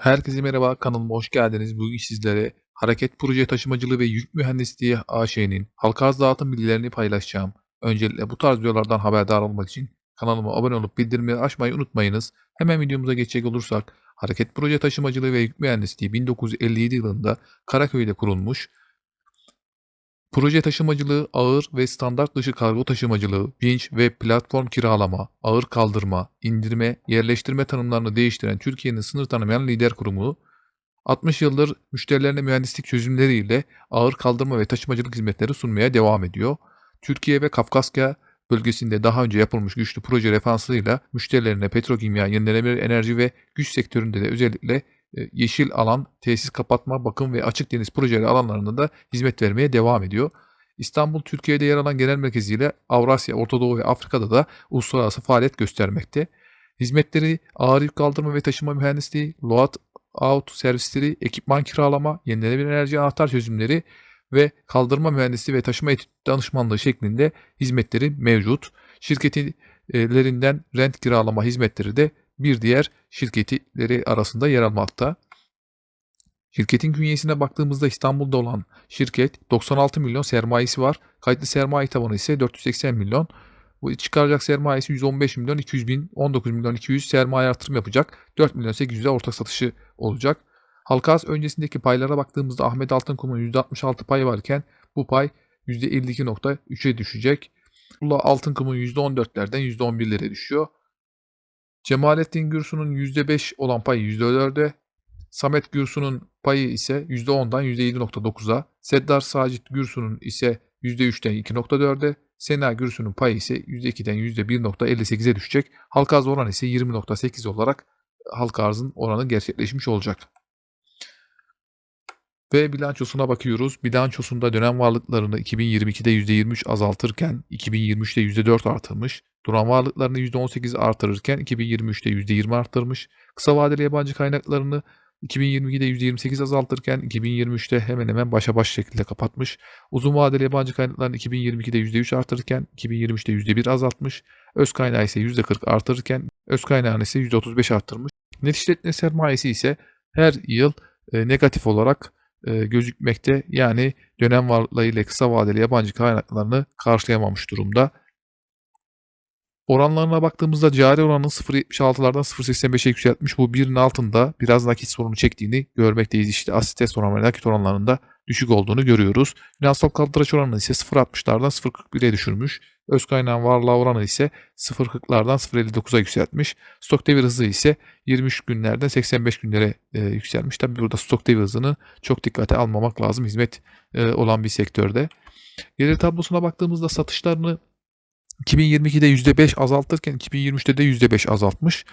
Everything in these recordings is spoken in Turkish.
Herkese merhaba, kanalıma hoş geldiniz. Bugün sizlere Hareket Proje Taşımacılığı ve Yük Mühendisliği AŞ'nin halka arz dağıtım bilgilerini paylaşacağım. Öncelikle bu tarz videolardan haberdar olmak için kanalıma abone olup bildirimleri açmayı unutmayınız. Hemen videomuza geçecek olursak, Hareket Proje Taşımacılığı ve Yük Mühendisliği 1957 yılında Karaköy'de kurulmuş, Proje taşımacılığı, ağır ve standart dışı kargo taşımacılığı, vinç ve platform kiralama, ağır kaldırma, indirme, yerleştirme tanımlarını değiştiren Türkiye'nin sınır tanımayan lider kurumu, 60 yıldır müşterilerine mühendislik çözümleriyle ağır kaldırma ve taşımacılık hizmetleri sunmaya devam ediyor. Türkiye ve Kafkasya bölgesinde daha önce yapılmış güçlü proje referanslarıyla müşterilerine petrokimya, yenilenebilir enerji ve güç sektöründe de özellikle yeşil alan, tesis kapatma, bakım ve açık deniz projeleri alanlarında da hizmet vermeye devam ediyor. İstanbul, Türkiye'de yer alan genel merkeziyle Avrasya, Orta Doğu ve Afrika'da da uluslararası faaliyet göstermekte. Hizmetleri ağır yük kaldırma ve taşıma mühendisliği, load out servisleri, ekipman kiralama, yenilenebilir enerji anahtar çözümleri ve kaldırma mühendisliği ve taşıma danışmanlığı şeklinde hizmetleri mevcut. Şirketlerinden rent kiralama hizmetleri de bir diğer şirketleri arasında yer almakta. Şirketin künyesine baktığımızda İstanbul'da olan şirket 96 milyon sermayesi var. Kayıtlı sermaye tabanı ise 480 milyon. Bu çıkaracak sermayesi 115 milyon 200 bin 19 milyon 200 sermaye artırım yapacak. 4 milyon 800'e ortak satışı olacak. Halka arz öncesindeki paylara baktığımızda Ahmet Altınkum'un %66 payı varken bu pay %52.3'e düşecek. Ula Altınkum'un %14'lerden %11'lere düşüyor. Cemalettin Gürsu'nun %5 olan payı %4'e, Samet Gürsu'nun payı ise %10'dan %7.9'a, Seddar Sacit Gürsu'nun ise %3'ten 2.4'e, Sena Gürsu'nun payı ise %2'den %1.58'e düşecek. Halka arz oranı ise 20.8 olarak halka arzın oranı gerçekleşmiş olacak. Ve bilançosuna bakıyoruz. Bilançosunda dönem varlıklarını 2022'de %23 azaltırken 2023'te %4 artırmış. Duran varlıklarını %18 artırırken 2023'te %20 arttırmış. Kısa vadeli yabancı kaynaklarını 2022'de %28 azaltırken 2023'te hemen hemen başa baş şekilde kapatmış. Uzun vadeli yabancı kaynaklarını 2022'de %3 artırırken 2023'te %1 azaltmış. Öz kaynağı ise %40 artırırken öz kaynağını ise %35 arttırmış. Net işletme sermayesi ise her yıl e, negatif olarak e, gözükmekte. Yani dönem varlıklarıyla kısa vadeli yabancı kaynaklarını karşılayamamış durumda. Oranlarına baktığımızda cari oranı 0.76'lardan 0.85'e yükseltmiş. Bu birinin altında biraz nakit sorunu çektiğini görmekteyiz. İşte asistes oranı ve nakit oranlarında düşük olduğunu görüyoruz. Finansal kaldıraç oranı ise 0.60'lardan 0.41'e düşürmüş. Öz kaynağın varlığa oranı ise 0.40'lardan 0.59'a yükseltmiş. Stok devir hızı ise 23 günlerden 85 günlere e, yükselmiş. Tabi burada stok devir hızını çok dikkate almamak lazım hizmet e, olan bir sektörde. Gelir tablosuna baktığımızda satışlarını 2022'de %5 azaltırken 2023'te de %5 azaltmış.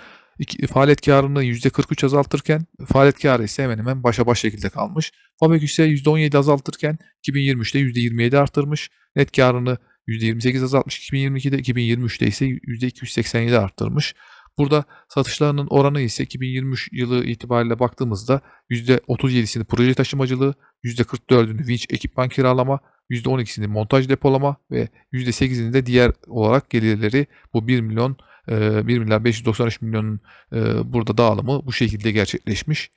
Faaliyet karını %43 azaltırken faaliyet karı ise hemen hemen başa baş şekilde kalmış. Fabrik ise %17 azaltırken 2023'te %27 arttırmış. Net karını %28 azaltmış 2022'de 2023'te ise %287 arttırmış. Burada satışlarının oranı ise 2023 yılı itibariyle baktığımızda %37'sini proje taşımacılığı, %44'ünü vinç ekipman kiralama, %12'sini montaj depolama ve %8'ini de diğer olarak gelirleri bu 1 milyon 1 milyar 593 milyonun burada dağılımı bu şekilde gerçekleşmiş.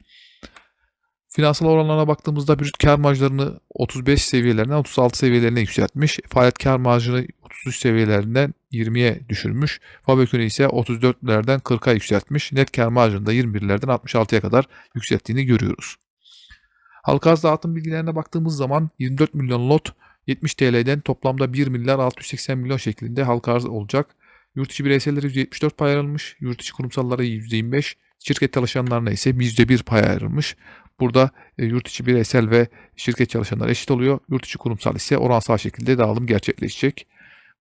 Finansal oranlarına baktığımızda brüt kar marjlarını 35 seviyelerinden 36 seviyelerine yükseltmiş. Faaliyet kar marjını 33 seviyelerinden 20'ye düşürmüş. Fabökünü ise 34'lerden 40'a yükseltmiş. Net kar marjını da 21'lerden 66'ya kadar yükselttiğini görüyoruz. Halka arz dağıtım bilgilerine baktığımız zaman 24 milyon lot 70 TL'den toplamda 1 milyar 680 milyon şeklinde halka arz olacak. Yurt içi bireysellere %74 pay ayrılmış. Yurt içi kurumsallara %25, şirket çalışanlarına ise %1 pay ayrılmış. Burada e, yurt içi bireysel ve şirket çalışanları eşit oluyor. Yurt içi kurumsal ise oransal şekilde dağılım gerçekleşecek.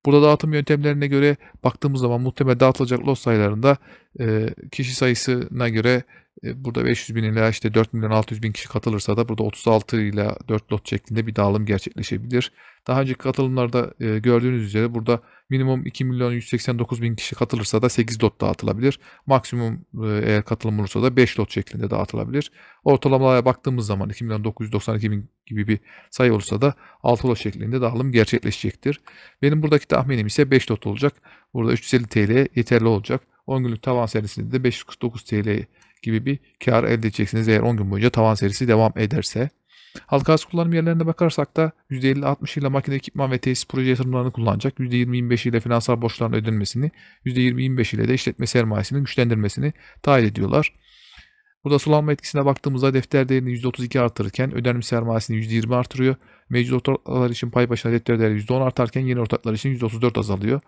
Burada dağıtım yöntemlerine göre baktığımız zaman muhtemel dağıtılacak lot sayılarında e, kişi sayısına göre burada 500 bin ila işte 4 milyon 600 bin kişi katılırsa da burada 36 ile 4 lot şeklinde bir dağılım gerçekleşebilir. Daha önceki katılımlarda e, gördüğünüz üzere burada minimum 2 milyon 189 bin kişi katılırsa da 8 lot dağıtılabilir. Maksimum e, eğer katılım olursa da 5 lot şeklinde dağıtılabilir. Ortalamalara baktığımız zaman 2 milyon 992 bin gibi bir sayı olursa da 6 lot şeklinde dağılım gerçekleşecektir. Benim buradaki tahminim ise 5 lot olacak. Burada 350 TL yeterli olacak. 10 günlük tavan serisinde de 549 TL gibi bir kar elde edeceksiniz eğer 10 gün boyunca tavan serisi devam ederse. Halka arz kullanım yerlerine bakarsak da %50-60 ile makine ekipman ve tesis proje yatırımlarını kullanacak. %20-25 ile finansal borçların ödenmesini, %20-25 ile de işletme sermayesinin güçlendirmesini taahhüt ediyorlar. Burada sulanma etkisine baktığımızda defter değerini %32 artırırken ödenmiş sermayesini %20 artırıyor. Mevcut ortaklar için pay başına defter değeri %10 artarken yeni ortaklar için %34 azalıyor.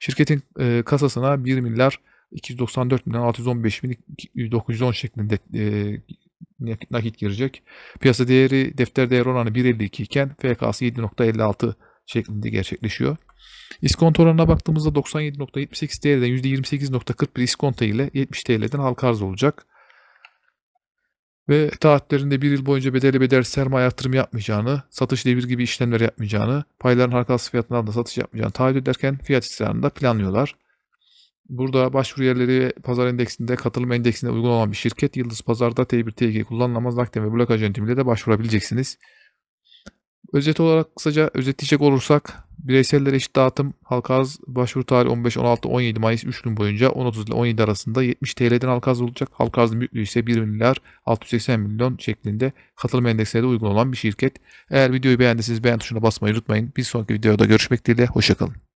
Şirketin e, kasasına 1 milyar 294 milyon 615 bin 910 şeklinde e, nakit- girecek. Piyasa değeri defter değeri oranı 1.52 iken FK'sı 7.56 şeklinde gerçekleşiyor. İskonto oranına baktığımızda 97.78 TL'den %28.41 iskonto ile 70 TL'den halka arz olacak. Ve taahhütlerinde bir yıl boyunca bedeli bedel sermaye yatırım yapmayacağını, satış devir gibi işlemler yapmayacağını, payların halka arz fiyatından da satış yapmayacağını taahhüt ederken fiyat istikrarını da planlıyorlar. Burada başvuru yerleri pazar endeksinde katılım endeksine uygun olan bir şirket. Yıldız Pazar'da T1 TG kullanılamaz nakden ve blok yöntemiyle de başvurabileceksiniz. Özet olarak kısaca özetleyecek olursak bireysellere eşit dağıtım halka arz başvuru tarihi 15, 16, 17 Mayıs 3 gün boyunca 10.30 ile 17 arasında 70 TL'den halka arz olacak. Halka arzın büyüklüğü ise 1 milyar 680 milyon şeklinde katılım endeksine de uygun olan bir şirket. Eğer videoyu beğendiyseniz beğen tuşuna basmayı unutmayın. Bir sonraki videoda görüşmek dileğiyle. Hoşçakalın.